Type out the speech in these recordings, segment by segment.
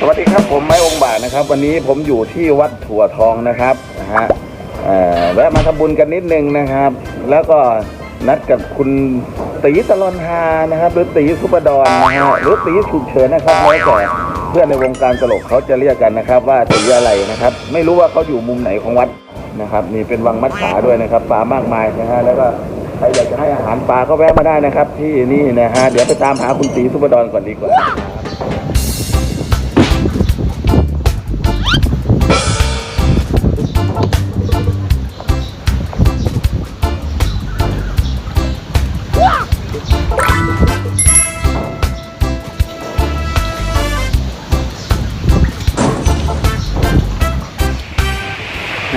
สวัสดีครับผมไม้องค์บากนะครับ วันนี้ผมอยู่ที่วัดถั่วทองนะครับนะฮะแวะมาทำบุญกันนิดนึงนะครับ แล้วก็นัดกับคุณตีตลอนฮานะครับ หรือตีซุปร์ดอนนะฮะหรือตีฉุกเฉินนะครับแล้วแต่เพื่อนในวงการตลกเขาจะเรียกกันนะครับ ว่าตีอะไรนะครับ ไม่รู้ว่าเขาอยู่มุมไหนของวัดนะครับนี่เป็นวังมัดขาด้วยนะครับปลามากมายนะฮะแล้วก็ใครอยากจะให้อาหารปลาก็แวะมาได้นะครับ ที่นี่นะฮะเดี๋ยวไปตามหาคุณตีซุปร์ดอนก่อนดีกว่า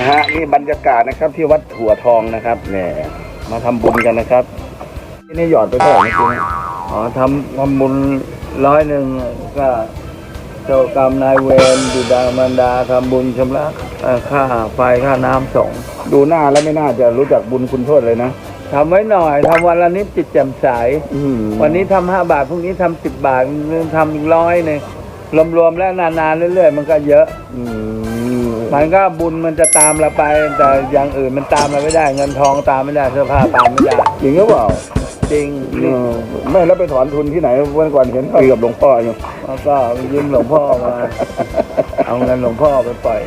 นะฮะนี่บรรยากาศนะครับที่วัดถั่วทองนะครับเนี่ยมาทำบุญกันนะครับที่นี่หยอดไปเท่าไหร่เมื่อกี้เนี่ยอ๋อทำทำบุญร้อยหนึ่งก็เจ้ากรรมนายเวรบิดามารดาทำบุญชำระเอ่อค่าไฟค่าน้ำสงฆ์ดูหน้าแล้วไม่น่าจะรู้จักบุญคุณโทษเลยนะทำไว้หน่อยทำวันละนิดจิตแจ่มใสอืมวันนี้ทำห้าบาทพรุ่งนี้ทำสิบบาททำอีกร้อยหนึ่งรวมๆแล้วนานๆเรื่อยๆ มันก็เยอะอื มันก็บุญมันจะตามเราไป แต่อย่างอื่นมันตามเราไม่ได้ เงินทองตามไม่ได้เสื้อผ้าตามไม่ได้ จริงหรือเปล่าจริงเออไม่แล้วไปถอนทุนที่ไหนวันก่อนเห็นคุยกับหลวงพ่ออยู่แล้วก็ยืมหลวงพ่อมา เอาเงินหลวงพ่อไปปล่อย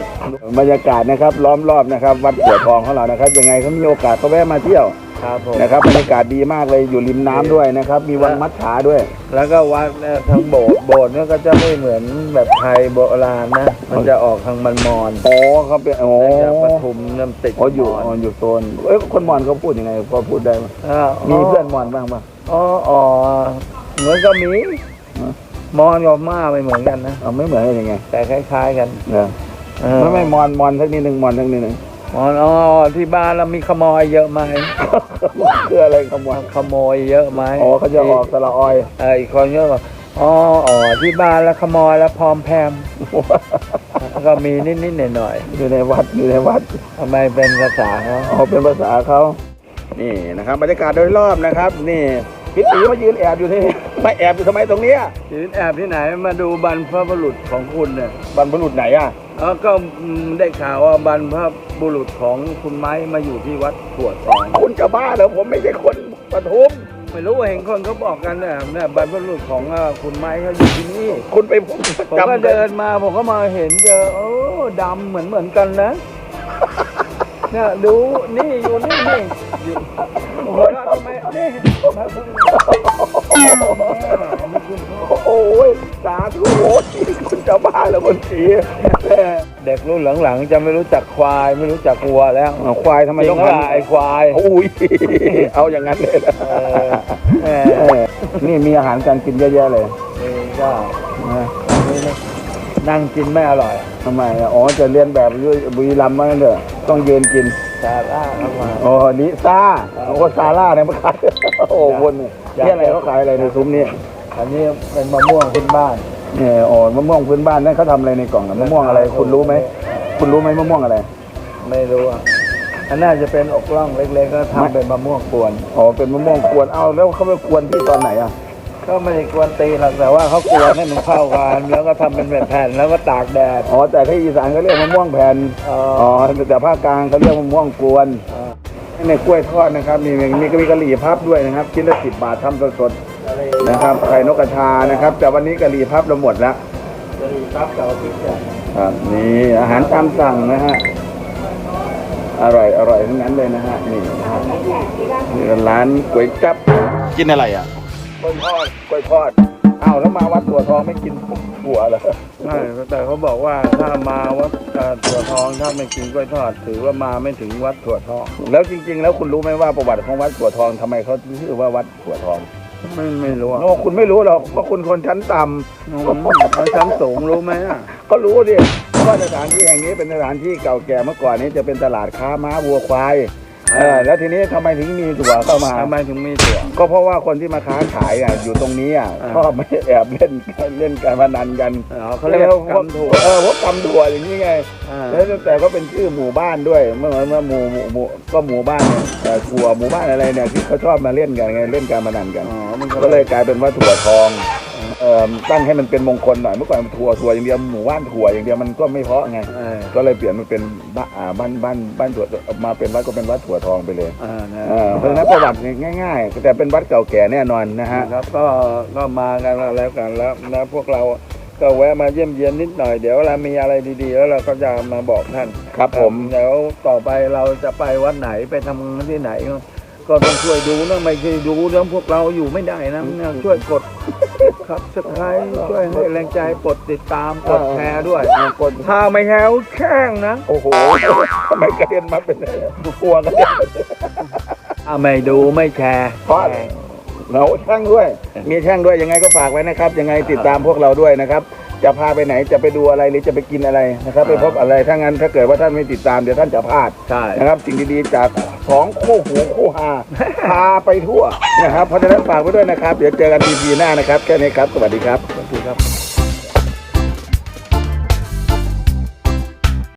บรรยากาศนะครับล้อมรอบนะครับวัดเสือทองของเรานะครับยังไงเขามีโอกาสก็แวะมาเที่ยว ครับผม นะครับบรรยากาศดีมากเลยอยู่ริมน้ำด้วยนะครับ มีวังมัดขาด้วย แล้วก็วัดเนี่ยทางโบสถ์โบสถ์เนี่ยก็จะไม่เหมือนแบบไทยโบราณนะ มันจะออกทางมันมอนอ๋อเขาเป็นอ๋อจากปทุมน้ำติดอ๋ออยู่อ๋ออยู่โซนเอ้ยคนมอญเขาพูดยังไงพอพูดได้ไหมอ้าวมีเพื่อนมอญบ้างปะ อ๋ออ๋อเหมือนก็มีฮะ มอนกับม่าไม่เหมือนกันนะ เอาไม่เหมือนกันยังไงแต่คล้าย ๆ กัน เออเออไม่ไม่มอนมอนสักนิดหนึ่งมอนสักนิดหนึ่งม อนอ๋อที่บ้านเรามีขโมยเยอะไหมคืออะไรขโมยขโมยเยอะไหมอ๋อเขาจะออกสละออยเอออีกคนก็บอกอ๋ออ๋อที่บ้านแล้วขโมยแล้วพร้อมแพมก็มีนิดๆหน่อยอยู่ในวัดอยู่ในวัดๆทำไมเป็นภาษาเขาอ๋อเป็นภาษาเขานี่นะครับบรรยากาศโดยรอบนะครับ นี่ พี่ตีมายืนแอบอยู่ที่มาแอบอยู่ทำไมตรงเนี้ยยืนแอบที่ไหนมาดูบรรพบุรุษของคุณเนี่ยบรรพบุรุษไหนอะแล้วก็อืมได้ข่าวว่าบรรพบุรุษของคุณไม้มาอยู่ที่วัดขวดทองคุณจะบ้าเหรอผมไม่ใช่คนปทุมไม่รู้ว่าเห็นคนเขาบอกกันเนี่ยเนี่ยบรรพบุรุษของเอ่อคุณไม้เขาอยู่ที่นี่ คุณไปผมผมก็จำเดินมาผมก็มาเห็นเจอโอ้ดำเหมือนเหมือนกันนะเนี่ยดูนี่อยู่นี่นี่อยู่โอ้โหแล้วทำไม นี่มาเพิ่งนี่คุณพ่อโอ้ยสาธุโอ้ยคุณจะบ้าเหรอคนสีแม่เด็กรุ่นหลังๆ จะไม่รู้จักควายไม่รู้จักวัวแล้วเอาควายทำไมจริต้องงหัว่านไอ้ควายอุ้ยเอาอย่างนั้นเลยนะเออแหมเออนี่มีอาหารการกินเยอะแยะเลยนี่ก็นะนี่นะ นั่งกินไม่อร่อยทำไมอะอ๋อจะเรียนแบบบุรีรัมย์มั้งเถอะต้องยืนกินซาร่าเข้ามาโอ้ลิซ่าโอ้ซาร่าเนี่ยมาขายโอ้คนเนี่ยอยากนี่อะไรเขาขายอะไรในซุ้มนี่อันนี้เป็นมะม่วงพื้นบ้านเนี่ยโอ้มะม่วงพื้นบ้านนั่นเขาทำอะไรในกล่องอะมะม่วงอะไร คุณรู้ไหมคุณรู้ไหมมะม่วงอะไร ไม่รู้อะอันน่าจะเป็นอกล่องเล็กๆก็ทำเป็นมะม่วงกวนอ๋อเป็นมะม่วงกวนเอาแล้วเขาไปกวนที่ตอนไหนอะ ก็ไม่ได้กวนตีหรอกแต่ว่าเขากวนให้มันเข้ากันแล้วก็ทำเป็นแผ่นๆแล้วก็ตากแดดอ๋อแต่ที่อีสานเขาเรียกมะม่วงแผ่นเอ่ออ๋อแต่ภาคกลางเขาเรียกมะม่วงกวนเอ่อในกล้วยทอดนะครับ มีมีมีมีกะหรี่พับด้วยนะครับชิ้นละสิบบาททำสดอะไรๆนะครับไข่นกกระทานะครับ แต่วันนี้กะหรี่พับเราหมดแล้วจะมีปั๊บเสาร์อาทิตย์เนี่ยครับนี่อาหารตามสั่งนะฮะอร่อยอร่อยทั้งนั้นเลยนะฮะนี่นะฮะนี่ร้านก๋วยจั๊บกินอะไรอะ กล้วยทอดกล้วยทอดอ้าวแล้วมาวัดตัวทองไม่กินหัวเหรอใช่แต่เขาบอกว่าถ้ามาวัดเอ่อถั่วทองถ้าไม่กินกล้วยทอด ถือว่ามาไม่ถึงวัดถั่วทอง แล้วจริง ๆ แล้วคุณรู้ไหมว่าประวัติของวัดตัวทองทำไมเขาชื่อว่าวัดตัวทองไม่ไม่รู้อะโอ้คุณไม่รู้หรอกเพราะคุณคนชั้นต่ำอืมแล้วชั้นสูงรู้ไหมอะก็รู้ดิเพราะว่าสถานที่แห่งนี้เป็นสถานที่เก่าแก่เมื่อก่อนนี้จะเป็นตลาดค้าม้าวัวควาย เออแล้วทีนี้ทำไมถึงมีถั่วเข้ามา ทำไมถึงมีถั่ว ก็เพราะว่าคนที่มาค้าขายอะอยู่ตรงนี้อะอ่า ชอบไม่แอบเล่นเล่นการพนันกันอ๋อเขาเรียกกำถั่วเออพวกกำถั่วอย่างนี้ไง อ่าแล้วแต่ก็เป็นชื่อหมู่บ้านด้วยเมื่อเมื่อหมู่หมู่หมู่ก็หมู่บ้านเนี่ยเอ่อถั่วหมู่บ้านอะไรเนี่ยที่เขาชอบมาเล่นกันไงเล่นการพนันกัน อ๋อมันก็ก็เลยกลายเป็นว่าถั่วทองเอเอ่อตั้งให้มันเป็นมงคลหน่อยเมื่อก่อนมันถั่วถั่วอย่างเดียวหมู่บ้านถั่วอย่างเดียวมันก็ไม่เพราะไงเออ ก็เลยเปลี่ยนมาเป็นบ้านอ่าบ้านบ้านบ้านถั่วมาเป็นวัดก็เป็นวัดถั่วทองไปเลยเออนะเออเพราะฉะนั้นประวัติง่าย ๆ แต่เป็นวัดเก่าแก่แน่นอนนะฮะครับก็ก็มากันแล้วกันแล้วนะพวกเราก็แวะมาเยี่ยมเยียนนิดหน่อยเดี๋ยวเรามีอะไรดีๆ แล้วเราก็จะมาบอกท่านครับผม เดี๋ยวต่อไปเราจะไปวัดไหนไปทำงานที่ไหน ก็ต้องช่วยดูนะไม่ใช่ดูเรื่องพวกเราอยู่ไม่ได้นะช่วยกดครับสไครช่วยให้แรงใจกดติดตามกดแชร์ด้วยอ่ากดถ้าไม่แชร์แข้งนะ โอ้โหทำไมกระเด็นมาเป็นหัวกระเด็นถ้าไม่ดูไม่แชร์เพราะอะไรเราแช่งด้วย มีแช่งด้วยยังไงก็ฝากไว้นะครับ ยังไงติดตามพวกเราด้วยนะครับ จะพาไปไหนจะไปดูอะไรหรือจะไปกินอะไรนะครับไปพบอะไรถ้างั้นถ้าเกิดว่าท่านไม่ติดตามเดี๋ยวท่านจะพลาดใช่ นะครับสิ่งดีๆจากสองคู่หูคู่หาพาไปทั่วนะครับเพราะฉะนั้นฝากไว้ด้วยนะครับ เดี๋ยวเจอกันทีพีหน้านะครับแค่นี้ครับ สวัสดีครับ สวัสดีครับ